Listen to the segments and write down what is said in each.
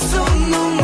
під сумну музичку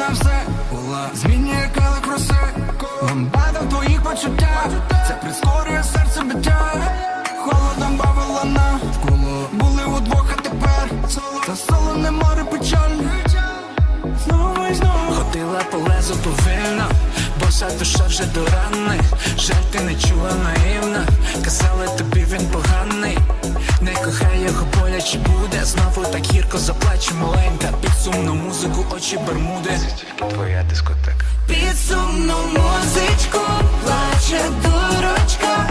на все, змінює калик роси Ламбада в твоїх почуттях. Це прискорює серце биття. Холодом бавила навколо Були удвох, а тепер Та солоне море печаль. Знову і знову. Ходила по лезу повільно, боса душа вже до ранних Жаль, ти не чула наївна, казали тобі він поганий. Не кохай його боляче буде. Знову так гірко заплаче маленька. Очі бермуди. Тільки твоя дискотека. під сумну музичку плаче дурочка,